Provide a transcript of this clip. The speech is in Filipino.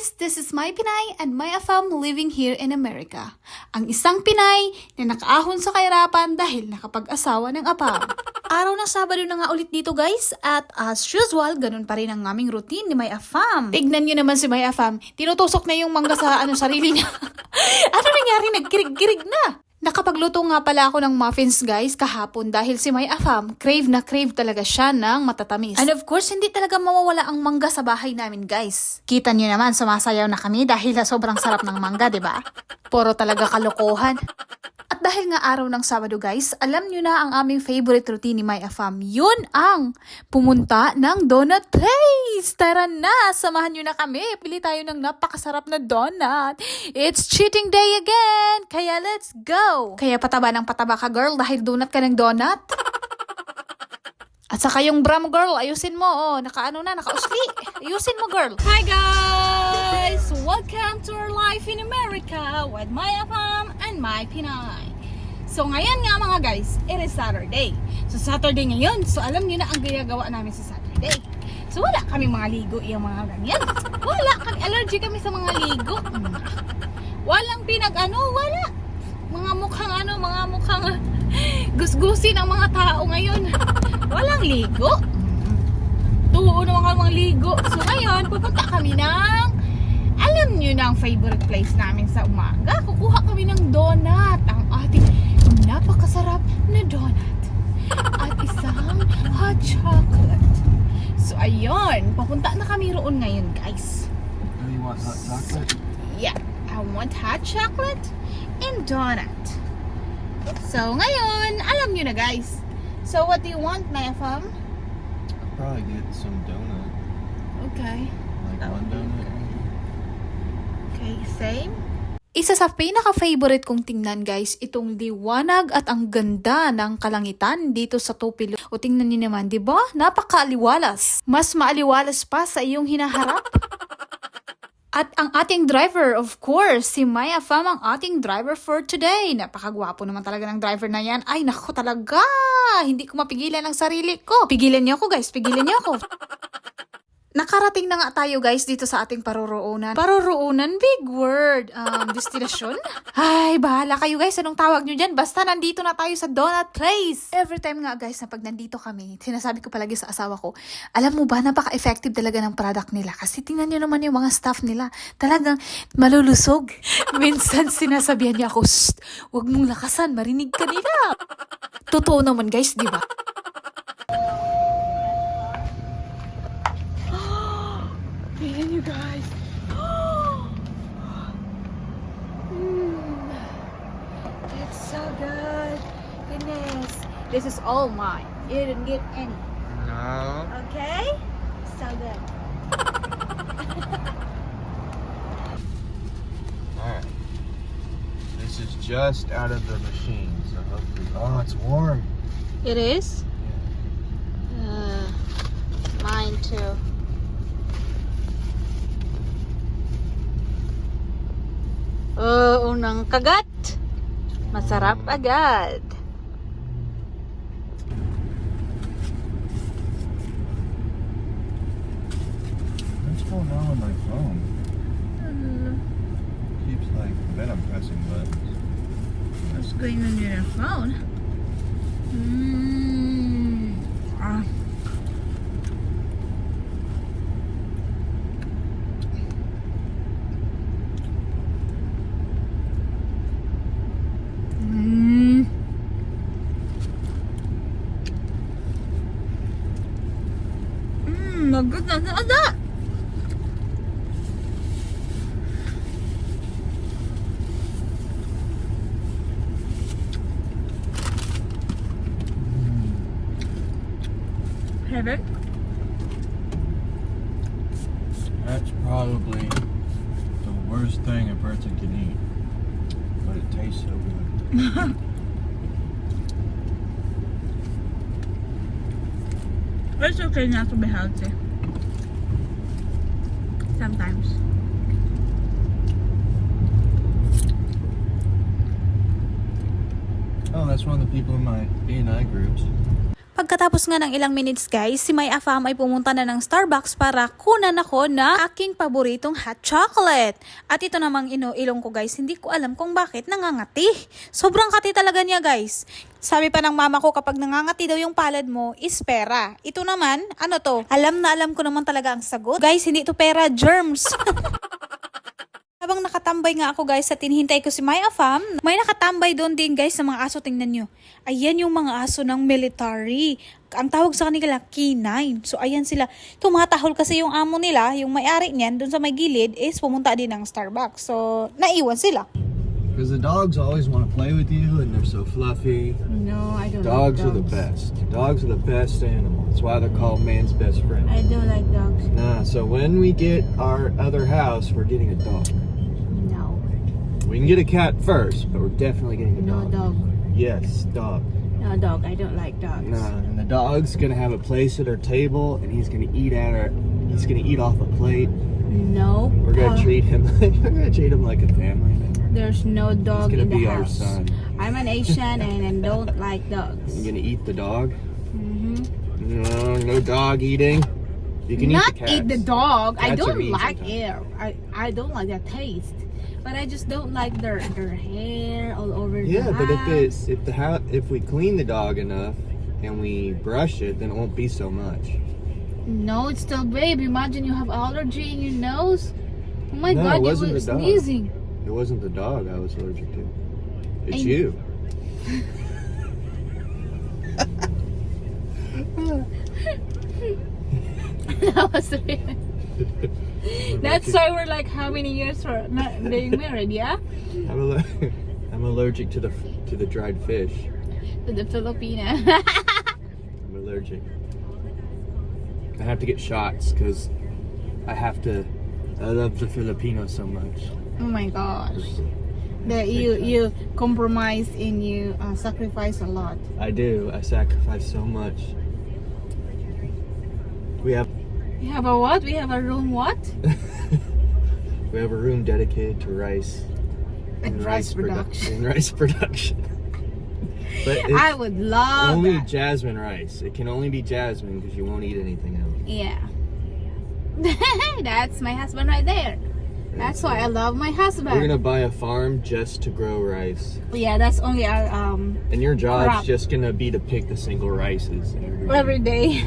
guys! This is my Pinay and my afam living here in America. Ang isang Pinay na nakaahon sa kahirapan dahil nakapag-asawa ng apam. Araw ng Sabado na nga ulit dito guys at as usual, ganun pa rin ang aming routine ni May Afam. Tignan nyo naman si May Afam, tinutusok na yung mangga sa ano, sarili niya. ano nangyari? Nagkirig-kirig na. Nakapagluto nga pala ako ng muffins guys kahapon dahil si May Afam, crave na crave talaga siya ng matatamis. And of course, hindi talaga mawawala ang mangga sa bahay namin guys. Kita niyo naman, sumasayaw na kami dahil sa sobrang sarap ng mangga, ba? Puro talaga kalokohan. At dahil nga araw ng Sabado guys, alam nyo na ang aming favorite routine ni May Afam. Yun ang pumunta ng donut place! Tara na! Samahan nyo na kami. Pili tayo ng napakasarap na donut. It's cheating day again! Kaya let's go! Kaya pataba ng pataba ka girl dahil donut ka ng donut. At saka yung bra mo girl, ayusin mo. Oh, nakaano na, nakausli. Ayusin mo girl. Hi guys! Welcome to our life in America with my Afam and my Pinay. So ngayon nga mga guys, it is Saturday. So Saturday ngayon, so alam niyo na ang ginagawa namin sa Saturday. So wala kami mga ligo, yung mga ganyan. Wala kami, allergy kami sa mga ligo. Mm. Walang pinag ano, wala. Mga mukhang ano, mga mukhang gusgusin ang mga tao ngayon. Walang ligo. Tuo naman kami mga ligo. So ngayon, pupunta kami ng alam nyo na ang favorite place namin sa umaga. Kukuha kami ng donut. Ang ating napakasarap na donut. At isang hot chocolate. So ayun, papunta na kami roon ngayon guys. Oh, you want hot chocolate? Yeah, I want hot chocolate and donut. So ngayon, alam nyo na guys. So what do you want, my fam? I'll probably get some donut. Okay. Like That one donut. Okay, same. Isa sa pinaka-favorite kong tingnan guys, itong liwanag at ang ganda ng kalangitan dito sa Tupilo. O tingnan niyo naman, di ba? Napakaaliwalas. Mas maaliwalas pa sa iyong hinaharap. At ang ating driver, of course, si Maya Pham ang ating driver for today. Napakagwapo naman talaga ng driver na yan. Ay, nako talaga! Hindi ko mapigilan ang sarili ko. Pigilan niyo ako guys, pigilan niyo ako. Nakarating na nga tayo guys dito sa ating paroroonan. Paroroonan, big word. Um, destination? Ay, bahala kayo guys. Anong tawag nyo dyan? Basta nandito na tayo sa Donut Place. Every time nga guys na pag nandito kami, sinasabi ko palagi sa asawa ko, alam mo ba, napaka-effective talaga ng product nila. Kasi tingnan nyo naman yung mga staff nila. Talagang malulusog. Minsan sinasabihan niya ako, Shh, wag mong lakasan, marinig ka nila. Totoo naman guys, di ba? You guys. Mm. It's so good. Goodness. This is all mine. You didn't get any. No. Okay? So good. Alright. This is just out of the machine, so hopefully. Oh, it's warm. It is? Uh, mine too. Oh, unang kagat. Masarap agad. What's going on with my phone? keeps like, I bet I'm pressing buttons. What's going on with your phone? Mm. Ah. Magod na sa ada. Heaven? That's probably the worst thing a person can eat. But it tastes so good. It's okay not to be healthy. Sometimes. Oh, that's one of the people in my B&I groups. Pagkatapos nga ng ilang minutes guys, si May Afam ay pumunta na ng Starbucks para kunan ako na aking paboritong hot chocolate. At ito namang ino-ilong ko guys, hindi ko alam kung bakit nangangati. Sobrang kati talaga niya guys. Sabi pa ng mama ko kapag nangangati daw yung palad mo is pera. Ito naman, ano to? Alam na alam ko naman talaga ang sagot. Guys, hindi ito pera, germs. Habang nakatambay nga ako guys sa tinihintay ko si Maya Fam, may nakatambay doon din guys sa mga aso tingnan nyo. Ayan yung mga aso ng military. Ang tawag sa kanila K9. So ayan sila. Tumatahol kasi yung amo nila, yung may-ari niyan doon sa may gilid is pumunta din ng Starbucks. So naiwan sila. Because the dogs always want to play with you and they're so fluffy. No, I don't Dogs like are the dogs. best. Dogs are the best animal. That's why they're called man's best friend. I don't like dogs. Nah, so when we get our other house, we're getting a dog. We can get a cat first, but we're definitely getting a No dog. dog. Yes, dog. No dog. I don't like dogs. Nah, and the dog's gonna have a place at our table, and he's gonna eat at our. He's gonna eat off a plate. No. We're gonna treat him. Like, we're gonna treat him like a family member. There's no dog gonna in the be our house. son. I'm an Asian and I don't like dogs. You gonna eat the dog? hmm No, no dog eating. You can Not eat the cats. eat the dog. I Cats are don't mean like sometimes. it. I I don't like that taste. But I just don't like their their hair all over the Yeah, but if it's if the ha- if we clean the dog enough and we brush it, then it won't be so much. No, it's still babe. Imagine you have allergy in your nose. Oh my No, god, it you wasn't were the dog. sneezing. It wasn't the dog I was allergic to. It's And- you. that was real. That's why we're like how many years for not being married, yeah? I'm, aller- I'm allergic to the to the dried fish. To the Filipina. I'm allergic. I have to get shots because I have to. I love the Filipino so much. oh my gosh. That you you compromise and you uh, sacrifice a lot. I do. I sacrifice so much. We have We have a what? We have a room what? we have a room dedicated to rice And rice production. and rice production. but I would love only that. jasmine rice. It can only be jasmine because you won't eat anything else. Yeah. That's my husband right there. That's why I love my husband. We're gonna buy a farm just to grow rice, Yeah, that's only our um and your job's Crap. just gonna be to pick the single rices every every day.